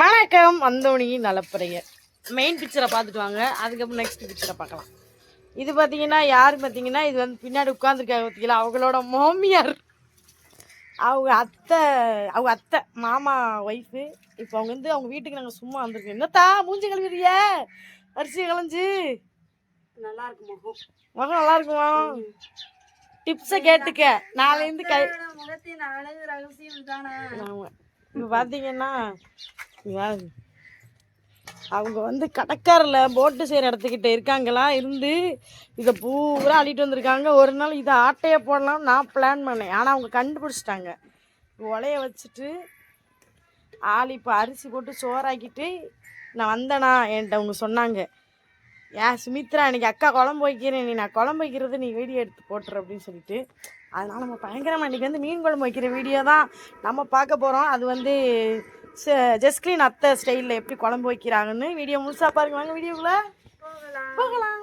வணக்கம் அந்தோணி நலப்பறையர் மெயின் பிக்சரை பார்த்துட்டு வாங்க. அதுக்கப்புறம் நெக்ஸ்ட் பிக்சரை பார்க்கலாம். இது பார்த்தீங்கன்னா யார் பார்த்தீங்கன்னா இது வந்து பின்னாடி உட்காந்துருக்காங்க பார்த்தீங்களா? அவங்களோட மாமியார். அவங்க அத்தை அவங்க அத்தை மாமா ஒய்ஃபு இப்போ அவங்க வந்து அவங்க வீட்டுக்கு நாங்கள் சும்மா வந்திருக்கோம். என்னத்தா மூஞ்சி கழுவிறிய அரிசி களைஞ்சு. நல்லா இருக்கு முகம் முகம் நல்லா இருக்குமா? டிப்ஸை கேட்டுக்க. நாளைலேருந்து கை ரகசியம் தானே. இப்போ பாத்தீங்கன்னா அவங்க வந்து கடற்கரையில் போட்டு செய்கிற இடத்துக்கிட்ட இருக்காங்களா? இருந்து இதை பூரா அள்ளிட்டு வந்திருக்காங்க. ஒரு நாள் இதை ஆட்டையே போடலாம் நான் பிளான் பண்ணேன். ஆனால் அவங்க கண்டுபிடிச்சிட்டாங்க. உலைய வச்சுட்டு ஆள் இப்போ அரிசி போட்டு சோறாக்கிட்டு நான் வந்தேனா என்கிட்ட அவங்க சொன்னாங்க. ஏன் சுமித்ரா இன்னைக்கு அக்கா குழம்பு வைக்கிறேன். நீ நான் குழம்பு வைக்கிறது நீ வீடியோ எடுத்து போட்டுரு அப்படின்னு சொல்லிட்டு அதனால் நம்ம பயங்கரமாக இன்றைக்கி வந்து மீன் குழம்பு வைக்கிற வீடியோ தான் நம்ம பார்க்க போகிறோம் அது வந்து ஜஸ்கிரீன் அத்தை ஸ்டைலில் எப்படி குழம்பு வைக்கிறாங்கன்னு வீடியோ முழுசாக பாருங்க. வாங்க வீடியோக்குள்ள போகலாம்.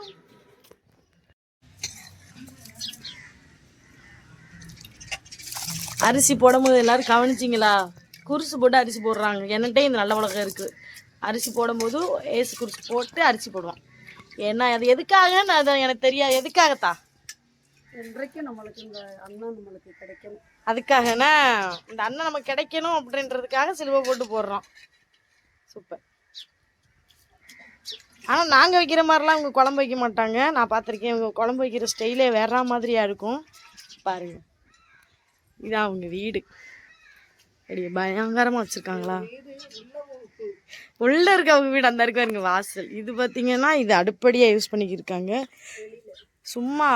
அரிசி போடும்போது எல்லோரும் கவனிச்சிங்களா? குருசு போட்டு அரிசி போடுறாங்க. என்னட்டே இந்த நல்ல உலகம் இருக்குது அரிசி போடும்போது ஏசு குருசு போட்டு அரிசி போடுவான். ஏன்னா அது எதுக்காக நான் எனக்கு தெரியாது. எதுக்காகத்தான் என்றைக்கும் நம்மளுக்கு இந்த அண்ணன் நம்மளுக்கு கிடைக்கணும். அதுக்காகனா இந்த அண்ணன் நமக்கு கிடைக்கணும் அப்படின்றதுக்காக சிலுவை போட்டு போடுறோம். சூப்பர். ஆனால் நாங்கள் வைக்கிற மாதிரிலாம் இவங்க குழம்பு வைக்க மாட்டாங்க. நான் பார்த்துருக்கேன் இவங்க குழம்பு வைக்கிற ஸ்டைலே வேற மாதிரியாக இருக்கும். பாருங்க. இதான் அவங்க வீடு. அப்படி பயங்கரமாக வச்சுருக்காங்களா? உள்ளே இருக்க அவங்க வீடு அந்த இருக்க வாசல். இது பார்த்தீங்கன்னா இது அடுப்படியாக யூஸ் பண்ணிக்கிருக்காங்க சும்மா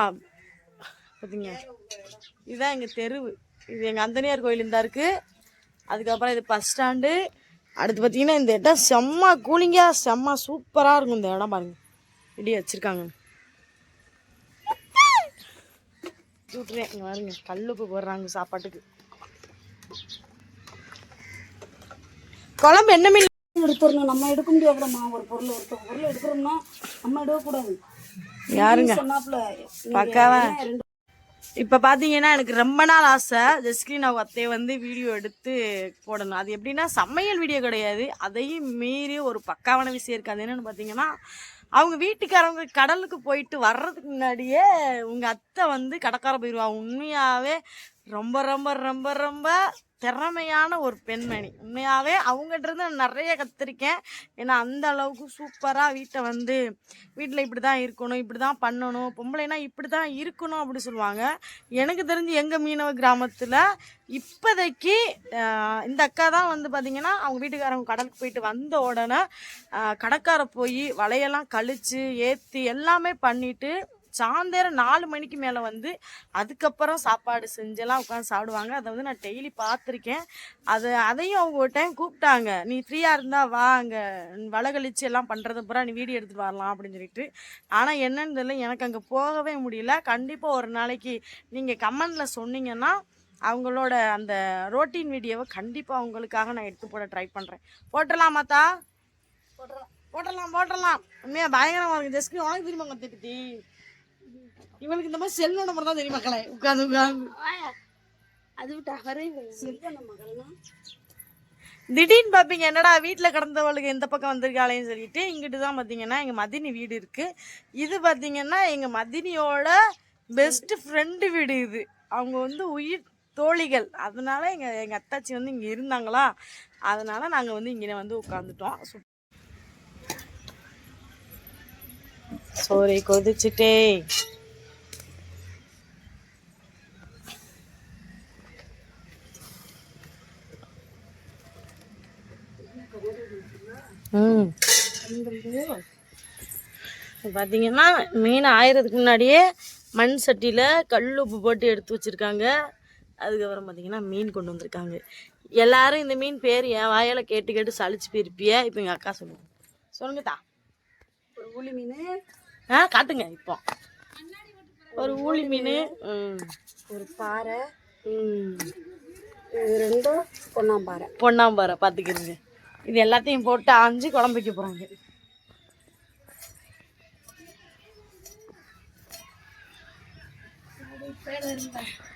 பார்த்தீங்க இதுதான் எங்கள் தெருவு. இது எங்கள் அந்தனியார் கோயில் இருந்தா இருக்கு. அதுக்கப்புறம் இது பஸ் ஸ்டாண்டு அடுத்து பார்த்தீங்கன்னா இந்த இடம் செம்ம கூலிங்காக செம்ம சூப்பராக இருக்கும் இந்த இடம் பாருங்க. இப்படி வச்சுருக்காங்க. விட்டுறேன் இங்கே பாருங்க கல்லுப்பு போடுறாங்க சாப்பாட்டுக்கு. குழம்பு என்ன மீன்? எடுத்துடணும். நம்ம எடுக்க முடியாதுமா ஒரு பொருள் ஒரு பொருள் எடுக்கிறோம்னா நம்ம எடுக்கக்கூடாது. யாருங்க? சொன்னாப்புல பக்காவா? இப்போ பார்த்தீங்கன்னா எனக்கு ரொம்ப நாள் ஆசை. ஜஸ்கிரீன் அவங்க அத்தையை வந்து வீடியோ எடுத்து போடணும். அது எப்படின்னா சமையல் வீடியோ கிடையாது. அதையும் மீறி ஒரு பக்காவான விஷயம் இருக்குது அது என்னென்னு பார்த்தீங்கன்னா அவங்க வீட்டுக்காரவங்க கடலுக்கு போயிட்டு வர்றதுக்கு முன்னாடியே உங்கள் அத்தை வந்து கடற்கரை போயிடுவாங்க உண்மையாகவே ரொம்ப ரொம்ப ரொம்ப ரொம்ப திறமையான ஒரு பெண்மணி. உண்மையாகவே அவங்ககிட்ட இருந்து நான் நிறைய கற்றுருக்கேன் ஏன்னா அந்த அளவுக்கு சூப்பராக வீட்டை வந்து வீட்டில் இப்படி தான் இருக்கணும் இப்படி தான் பண்ணணும் பொம்பளைனா இப்படி தான் இருக்கணும் அப்படி சொல்லுவாங்க. எனக்கு தெரிஞ்சு எங்கள் மீனவ கிராமத்தில் இப்போதைக்கு இந்த அக்கா தான் வந்து பார்த்திங்கன்னா அவங்க வீட்டுக்காரங்க கடலுக்கு போயிட்டு வந்த உடனே கடற்கார கடற்கரை போய் வலையெல்லாம் கழித்து ஏற்றி எல்லாமே பண்ணிவிட்டு சாயந்தரம் நாலு மணிக்கு மேலே வந்து அதுக்கப்புறம் சாப்பாடு செஞ்செல்லாம் உட்காந்து சாப்பிடுவாங்க. அதை வந்து நான் டெய்லி பார்த்துருக்கேன். அது அதையும் அவங்க ஒரு டைம் கூப்பிட்டாங்க. நீ ஃப்ரீயாக இருந்தால் வா அங்கே வலை கழிச்சு எல்லாம் பண்ணுறது பூரா நீ வீடியோ எடுத்துகிட்டு வரலாம் அப்படின்னு சொல்லிட்டு. ஆனால் என்னன்னு தெரியல எனக்கு அங்கே போகவே முடியல. கண்டிப்பாக ஒரு நாளைக்கு நீங்கள் கமெண்டில் சொன்னீங்கன்னா அவங்களோட அந்த ரோட்டீன் வீடியோவை கண்டிப்பாக அவங்களுக்காக நான் எடுத்து போட ட்ரை பண்ணுறேன் போட்டுடலாமாத்தா போட்டலாம் போட்டலாம் உண்மையாக பயங்கரமாக இருக்கு. ஜஸ்ட் உனக்கு உங்க திட்டி இவனுக்கு இந்த மாதிரி செல் நம்பர் தான் தெரியும் மக்களே. உட்காந்து உட்காந்து அது விட்டு அவரே செல்வன மகள்னா திடீர்னு பார்ப்பீங்க என்னடா வீட்டில் கிடந்தவளுக்கு எந்த பக்கம் வந்திருக்காளேன்னு சொல்லிட்டு இங்கிட்டு தான் பார்த்தீங்கன்னா எங்கள் மதினி வீடு இருக்குது இது பார்த்தீங்கன்னா எங்கள் மதினியோட பெஸ்ட் ஃப்ரெண்டு வீடு இது. அவங்க வந்து உயிர் தோழிகள். அதனால எங்கள் எங்கள் அத்தாச்சி வந்து இங்கே இருந்தாங்களா? அதனால நாங்கள் வந்து இங்கே வந்து உட்காந்துட்டோம் சோறை கொதிச்சுட்டே ம் பார்த்தீங்கன்னா மீன் ஆயிரத்துக்கு முன்னாடியே மண் சட்டியில் கல் உப்பு போட்டு எடுத்து வச்சுருக்காங்க. அதுக்கப்புறம் பார்த்தீங்கன்னா மீன் கொண்டு வந்திருக்காங்க. எல்லாரும் இந்த மீன் பேர் என் வாயால் கேட்டு கேட்டு சலிச்சு போயிருப்பிய. இப்போ எங்கள் அக்கா சொல்லுங்க. சொல்லுங்க தா. ஒரு ஊளி மீன். ஆ காட்டுங்க இப்போ. ஒரு ஊளி மீன். ஒரு பாறை. இது ரெண்டும் பொன்னாம்பாறை பொன்னாம்பாறை பார்த்துக்கிறீங்க இது எல்லாத்தையும் போட்டு ஆஞ்சு குழம்பு வைக்க போகிறாங்க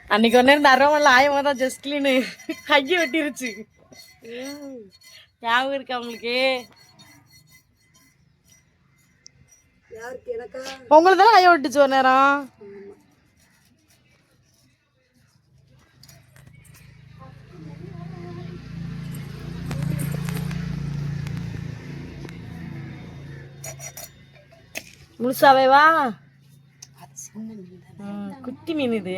அன்னைக்கு ஒன்று இருந்த அரோமெல்லாம் ஆயமாக தான் ஜஸ்ட் கிளீனு கையை வெட்டிருச்சு. ஞாபகம் இருக்கா உங்களுக்கு? யாருக்கு எனக்கா உங்களை விட்டுச்சு ஒரு நேரம். முழுசாவே வா அது சின்ன மீன் தான் ம், குட்டி மீன் இது.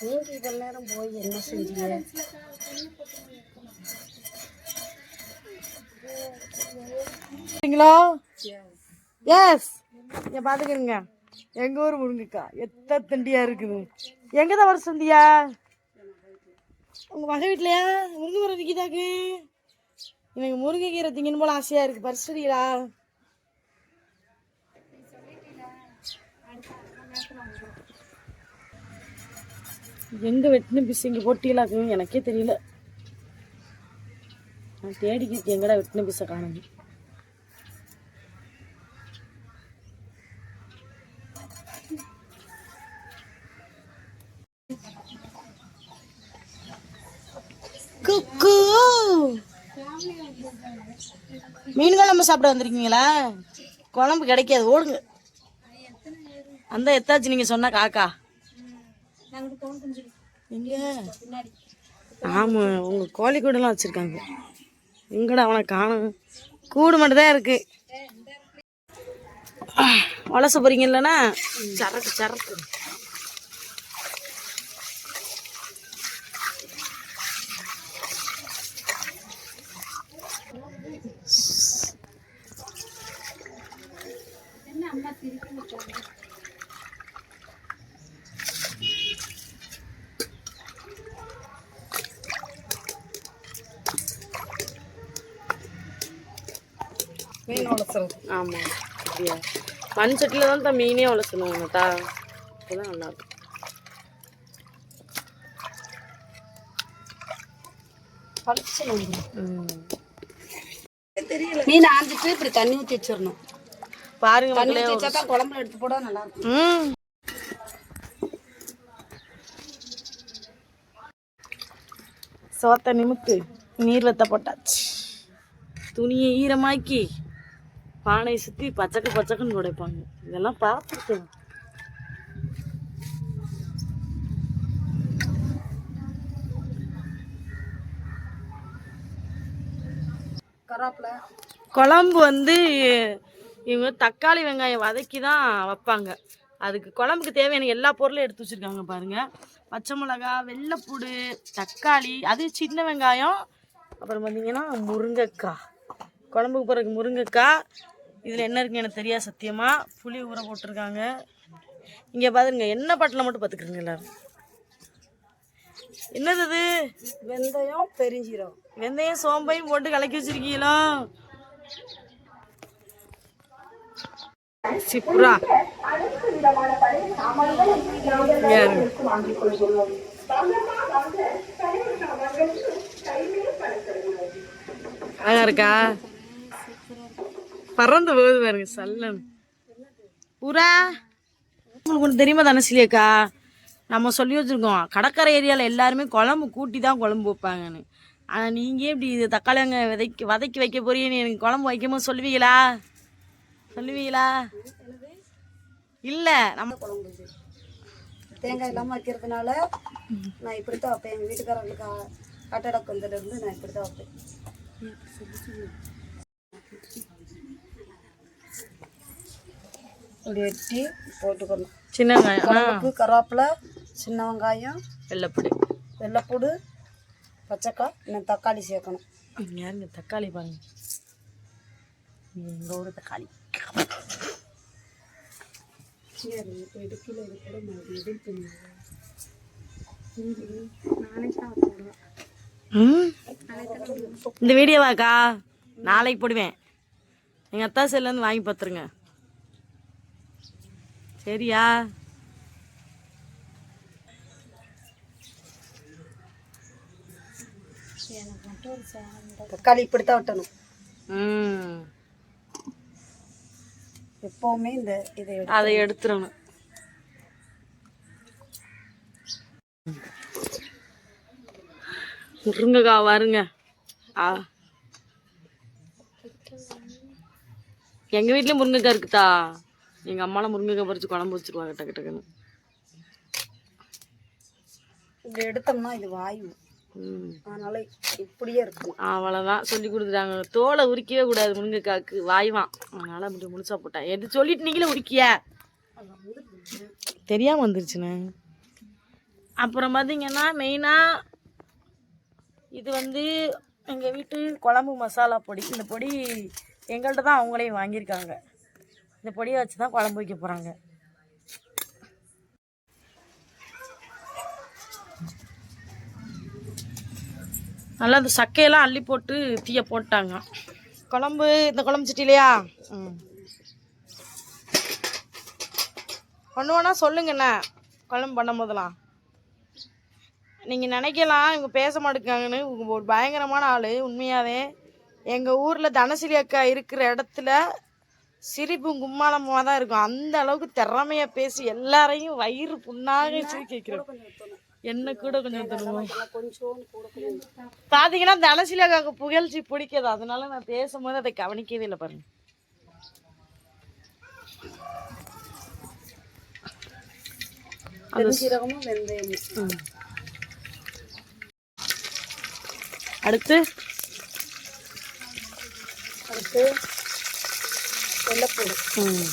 நீங்க இவ்வளவு நேரம் போய் என்ன செஞ்சீங்க? சரிங்களா? எஸ் இங்க பாத்துக்கிறீங்க எங்க ஊர் முருங்கைக்காய். எத்த தண்டியா இருக்குது? எங்க தான் வர சொந்தியா உங்கள் மக வீட்லையா? முருங்கை மரம் எனக்கு எனக்கு முருங்கைக்கீரை திங்கன்னு போல ஆசையாக இருக்குது பரிசுடீங்களா எங்கே வெட்டின பிஸ் இங்கே போட்டீங்களாக்கு எனக்கே தெரியல. நான் தேடிக்கிட்டு எங்கடா வெட்டின பிஸை காணும் குக்கு. மீன் குழம்பு சாப்பிட வந்திருக்கீங்களா? குழம்பு கிடைக்காது ஓடுங்க. அந்த எத்தாச்சு நீங்க சொன்ன காக்கா. எங்க? ஆமா உங்க கோழி கூடலாம் வச்சிருக்காங்க. எங்கடா அவனை காணும்? கூடு மட்டும் தான் இருக்கு வளச போறீங்க இல்லைன்னா? சரக்கு சரக்கு. மீன் வளர்த்துறது ஆமா. அப்படியா? மண் சட்டில தான் தான் மீனே வளர்த்தணும் தா. அப்பதான் நல்லா இருக்கும். பளிச்சுன்னு ம். மீன் ஆஞ்சிட்டு இப்படி தண்ணி ஊற்றி வச்சிடணும். பாருங்க தண்ணி ஊற்றி வச்சா தான் குழம்புல எடுத்து போட நல்லா இருக்கும். சோத்த நிமித்து நீர் வத்த போட்டாச்சு. துணியை ஈரமாக்கி பானையை சுற்றி பச்சக்கு பச்சக்குன்னு உடைப்பாங்க. இதெல்லாம் பார்த்துருக்கேன். கராப்பில் குழம்பு வந்து இவங்க தக்காளி வெங்காயம் வதக்கி தான் வைப்பாங்க. அதுக்கு குழம்புக்கு தேவையான எல்லா பொருளும் எடுத்து வச்சுருக்காங்க பாருங்க. பச்சை மிளகா வெள்ளைப்பூடு தக்காளி அது சின்ன வெங்காயம். அப்புறம் பார்த்தீங்கன்னா முருங்கைக்காய். குழம்புக்கு பிறகு முருங்கைக்காய். இதில் என்ன இருக்குன்னு எனக்கு தெரியாது சத்தியமாக புளி ஊற போட்டிருக்காங்க. இங்கே பாருங்க என்ன பாட்டில் மட்டும் பார்த்துக்குறீங்க எல்லாரும். என்னது வெந்தயம் பெருஞ்சீரகம். வெந்தயம் சோம்பையும் போட்டு கலக்கி வச்சிருக்கீங்களா? சிப்புரா யாரு? அழகா இருக்கா? பறந்து போகுது பாருங்க சல்லன். புறா. உங்களுக்கு தெரியுமா தனசிலியக்கா நம்ம சொல்லி வச்சுருக்கோம். கடற்கரை ஏரியாவில் எல்லாருமே குழம்பு கூட்டி தான் குழம்பு வைப்பாங்கன்னு. ஆனால் நீங்கள் எப்படி இது தக்காளி அங்கே விதைக்க வதக்கி வைக்க போறீங்கன்னு எனக்கு குழம்பு வைக்கும்போது சொல்லுவீங்களா? சொல்லுவீங்களா? இல்லை நம்ம குழம்பு தேங்காய் இல்லாமல் வைக்கிறதுனால நான் இப்படி தான் வைப்பேன். எங்கள் வீட்டுக்காரங்களுக்கு கட்டடக்கு வந்ததுலேருந்து நான் இப்படி தான் வைப்பேன். இப்படி வெட்டி போட்டுக்கணும். சின்ன வெங்காயம் கருவேப்பிலை சின்ன வெங்காயம் வெள்ளைப்பொடி வெள்ளைப்பூடு பச்சைக்காய் இன்னும் தக்காளி சேர்க்கணும். யாருங்க தக்காளி பாருங்க. எங்கள் ஊர் தக்காளி. இந்த வீடியோவாக்கா நாளைக்கு போடுவேன். எங்கள் அத்தா செல்லேருந்து வாங்கி பார்த்துருங்க சரியா? தக்காளி இப்படி தான் வெட்டணும். ம். எப்பவுமே இந்த இதை அதை எடுத்துடணும். முருங்கைக்காய் வருங்க. ஆ. எங்கள் வீட்லேயும் முருங்கைக்காய் இருக்குதா? எங்கள் அம்மாலாம் முருங்கைக்காய் பறித்து குழம்பு வச்சுருவாங்க டக்கு டக்குன்னு. எடுத்தோம்னா இது வாயு அதனால இப்படியே இருக்கும் அவ்வளோதான் சொல்லி கொடுத்துட்டாங்க. தோலை உரிக்கவே கூடாது முருங்கைக்காக்கு வாய்வான். அதனால் அப்படி முழுசா போட்டேன் எது சொல்லிட்டு நீங்களே உரிக்கிய? தெரியாமல் வந்துருச்சுண்ணே அப்புறம் பார்த்தீங்கன்னா மெயினாக இது வந்து எங்கள் வீட்டு குழம்பு மசாலா பொடி. இந்த பொடி எங்கள்கிட்ட தான் அவங்களே வாங்கியிருக்காங்க. இந்த பொடியை வச்சு தான் குழம்பு வைக்க போகிறாங்க நல்லா அந்த சக்கையெல்லாம் அள்ளி போட்டு தீய போட்டாங்க. குழம்பு இந்த குழம்பு சட்டிலையா ம். பண்ணுவோன்னா சொல்லுங்கண்ணே குழம்பு பண்ணும் போதெல்லாம். நீங்கள் நினைக்கலாம் இவங்க பேச மாட்டேங்காங்கன்னு ஒரு பயங்கரமான ஆள் உண்மையாகவே எங்கள் ஊரில் தனசிலி அக்கா இருக்கிற இடத்துல சிரிப்பும் கும்மாளமாக தான் இருக்கும். அந்த அளவுக்கு திறமையாக பேசி எல்லாரையும் வயிறு புண்ணாக சிரிக்க வைக்கிறோம். என்ன கூட கொஞ்சம் தருவோம். கொஞ்சோண்டு கூட கொஞ்சம். பாத்தீங்கன்னா தனசிலி அக்காவுக்கு புகழ்ச்சி பிடிக்காது. அதனால நான் பேசும்போது அதை கவனிக்கவே இல்லை பாருங்க. அடுத்து? அடுத்து வெள்ளைப்பூடு ம்.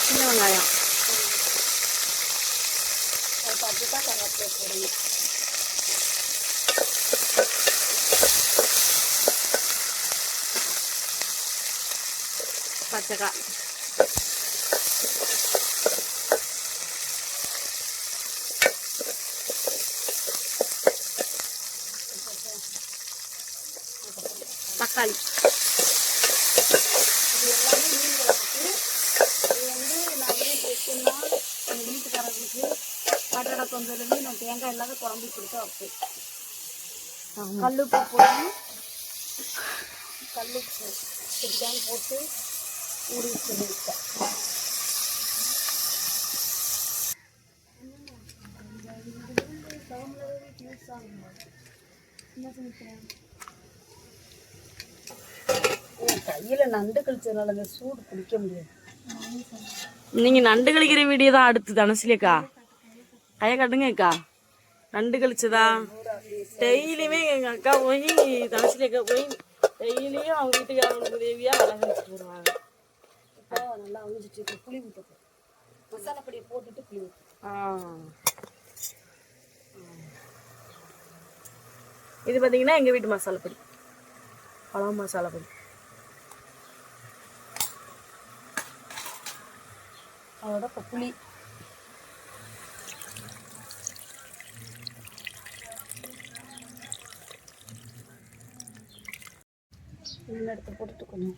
சின்ன வெங்காயம் அது பார்த்து தான் கருவேப்பிலை போடணும் பச்சைக்காய் தக்காளி. இது எல்லாமே மீன் குழம்புக்கு இது வந்து நான் ஏன் வைக்கணும்னா எங்கள் வீட்டுக்காரங்களுக்கு கட்டடை கொஞ்சத்துலேருந்து நான் தேங்காய் இல்லாத குழம்பு கொடுத்து வைப்பேன் கல்லுப்பு போட்டு கல்லுப்பு சிறிதான் போட்டு ஊறி வச்சுருக்கேன் கையில் நண்டு கழிச்சதுனால அந்த சூடு பிடிக்க முடியாது. நீங்க நண்டு கழிக்கிற வீடியோ தான் அடுத்து தனசிலியக்கா கைய காட்டுங்க அக்கா. நண்டு கழிச்சதா? டெய்லியுமே எங்க அக்கா போய் தனசிலி அக்கா போய் டெய்லியும் அவங்க வீட்டுக்காரங்களுக்கு உதவியா அழகு வச்சுட்டு வருவாங்க. நல்லா அவிஞ்சிட்டு இருக்கு. புளி விட்டு மசாலா பொடியை போட்டுட்டு புளி ஆ. இது பார்த்தீங்கன்னா எங்கள் வீட்டு மசாலா பொடி. குழம்பு மசாலா பொடி. அதோட இப்போ புளி. எடுத்து போட்டுட்டு கொஞ்சம்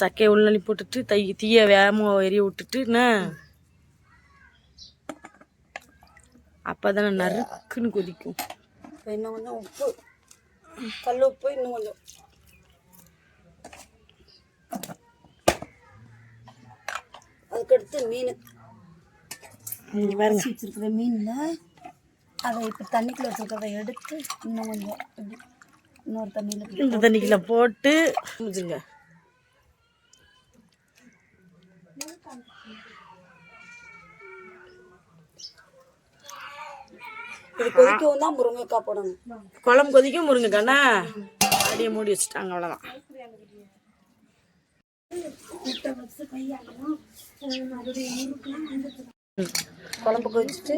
சக்கையை உள்ளி போட்டுட்டு தை தீய வேகமாக எரிய விட்டுட்டு என்ன? அப்போ தானே நறுக்குன்னு கொதிக்கும். இன்னும் கொஞ்சம் உப்பு. கல் உப்பு இன்னும் கொஞ்சம். அதுக்கடுத்து மீன். நீங்கள் பாருங்க வச்சு வச்சிருக்கிற மீனில் அதை இப்போ தண்ணிக்குள்ள வச்சிருக்கிறத எடுத்து இன்னும் கொஞ்சம் இன்னொரு தண்ணியில் இந்த தண்ணிக்குள்ள போட்டு முடிச்சுங்க இது கொதிக்கவும் தான் முருங்கைக்காய் போடணும். குழம்பு கொதிக்கும் முருங்கக்கண்ணா அப்படியே மூடி வச்சுட்டாங்க அவ்வளோதான் குழம்பு கொதிச்சுட்டு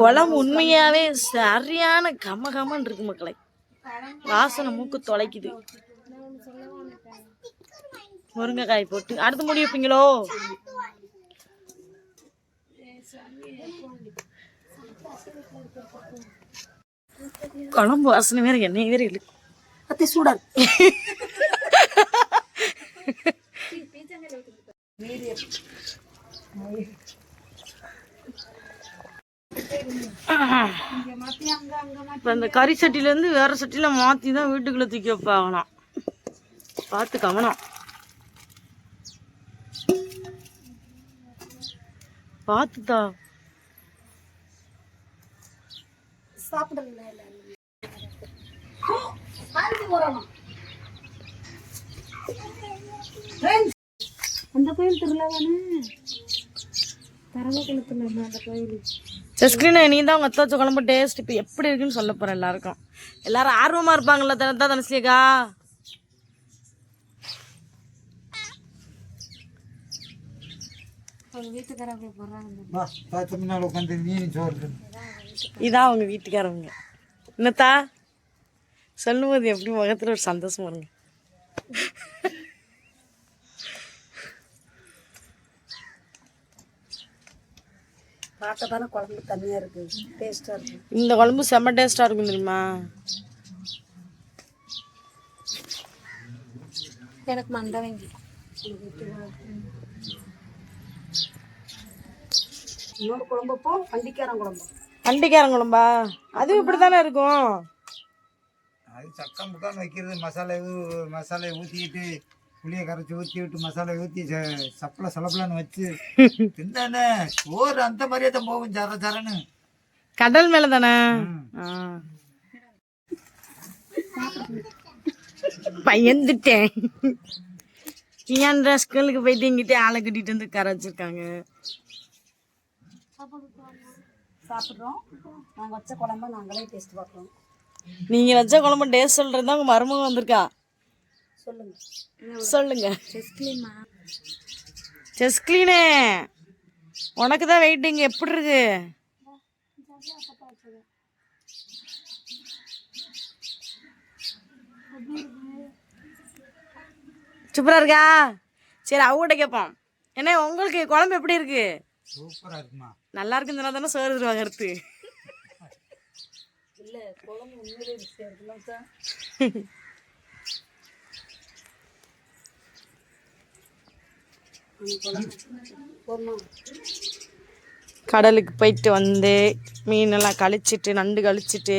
குழம்பு உண்மையாவே சரியான கம கமன்னு இருக்கு மக்களை. வாசனை மூக்கு தொலைக்குது. முருங்கைக்காய் போட்டு அடுத்து முடி வைப்பீங்களோ? குழம்பு வாசனை வேற எண்ணெய் வேற இருக்கு அத்தி சூடாக இங்க மாத்தி அங்க அங்க மாத்தி இப்போ இந்த கறி சட்டிலேருந்து வேற சட்டியில் மாற்றி தான் வீட்டுக்குள்ளே தூக்கி வைப்பாங்களாம். பார்த்து கவனம். பார்த்துதா. சாப்பிடுங்க அந்த கோயில் திருவிழா தானே? தரவக்குளத்துல இருந்த அந்த கோயில். நீ தான் உங்கள் அத்தை வச்ச குழம்பு டேஸ்ட் இப்போ எப்படி இருக்குன்னு சொல்ல போகிறேன் எல்லாருக்கும். எல்லாரும் ஆர்வமாக இருப்பாங்கல்ல தனசியக்கா நீ சோறு. இதான் அவங்க வீட்டுக்காரவங்க. என்னத்தா? சொல்லும்போது எப்படி முகத்தில் ஒரு சந்தோஷம் வருங்க. பார்க்க தானே குழம்பு தண்ணியா இருக்கு? டேஸ்டா இருக்கு. இந்த குழம்பு செம்ம டேஸ்ட்டாக இருக்கும் தெரியுமா? எனக்கு மண்டை வாங்கி. இன்னொரு குழம்பு போ பண்டிக்காரன் குழம்பு. அண்டிக்காரன் குழம்பா? அதுவும் இப்படி தானே இருக்கும்? அது சக்கம் முக்கான்னு வைக்கிறது. மசாலா ஊ- மசாலையை ஊற்றிக்கிட்டு புளியை கரைச்சி ஊற்றி விட்டு மசாலா ஊற்றி சப்பள சலப்பலன்னு வச்சு தின்னானே. சோறு அந்த மாதிரியே தான் போகும் சர சரன்னு கடல் மேலே தானே. பயந்துட்டேன். ஏன்டா ஸ்கூலுக்கு போயிட்டு எங்கிட்ட ஆளை கட்டிட்டு வந்து கரை வச்சிருக்காங்க? சாப்பிட்றோம். நாங்கள் வச்ச குழம்ப நாங்களே டேஸ்ட் பார்க்குறோம். நீங்க வச்ச குழம்பு டேஸ்ட் சொல்றது தான் உங்க மருமகம் வந்திருக்கா? சொல்லுங்க. சொல்லுங்க. செஸ் கிளீனே உனக்கு தான் வெயிட்டிங் எப்படி இருக்கு? சூப்பரா இருக்கா? சரி அவங்ககிட்ட கேட்போம் என்ன உங்களுக்கு குழம்பு எப்படி இருக்கு? சூப்பராக இருக்குமா? நல்லா இருக்குன்னு தானே சோறு தருவாங்க அடுத்து. இல்லை குழம்பு உண்மையிலே ருசியாக இருக்குல்ல சார் போடணும் கடலுக்கு போயிட்டு வந்து மீனெல்லாம் கழிச்சிட்டு நண்டு கழிச்சிட்டு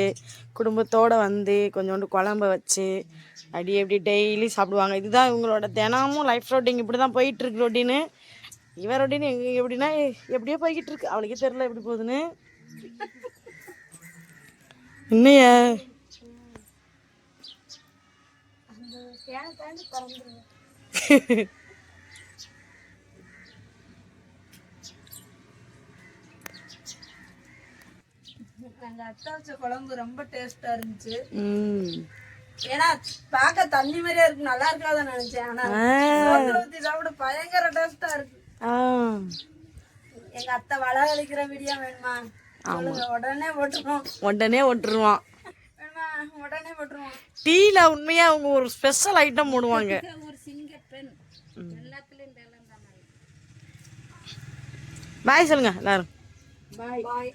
குடும்பத்தோடு வந்து கொஞ்சோண்டு குழம்ப வச்சு அப்படி எப்படி டெய்லி சாப்பிடுவாங்க. இதுதான் இவங்களோட தினமும் லைஃப் ரொட்டீன் இப்படி தான் போயிட்டுருக்கு ரொட்டீனு இவன் ரொட்டீன் எங்க எப்படின்னா எப்படியோ போய்கிட்டு இருக்கு அவளுக்கே தெரில எப்படி போகுதுன்னு. என்னைய? அந்த எங்கள் அத்தை வச்ச குழம்பு ரொம்ப டேஸ்டா இருந்துச்சு. ம். ஏன்னா பார்க்க தண்ணி மாதிரியா இருக்கு நல்லா இருக்காத நினைச்சேன். ஆனா ஊத்தி சாப்பிட பயங்கர டேஸ்டா இருக்கு. ஆ. எங்க அத்தை வள கழிக்கிற வீடியோ வேணுமா? சொல்லுங்க உடனே போட்டுருவோம். உடனே விட்டுருவான் வேணுமா? உடனே போட்டுருவோம். டீயில் உண்மையாக அவங்க ஒரு ஸ்பெஷல் ஐட்டம் போடுவாங்க. ஒரு சிங்க பெண். எல்லாத்துலயும் பாய் சொல்லுங்க எல்லாரும். பாய் பாய்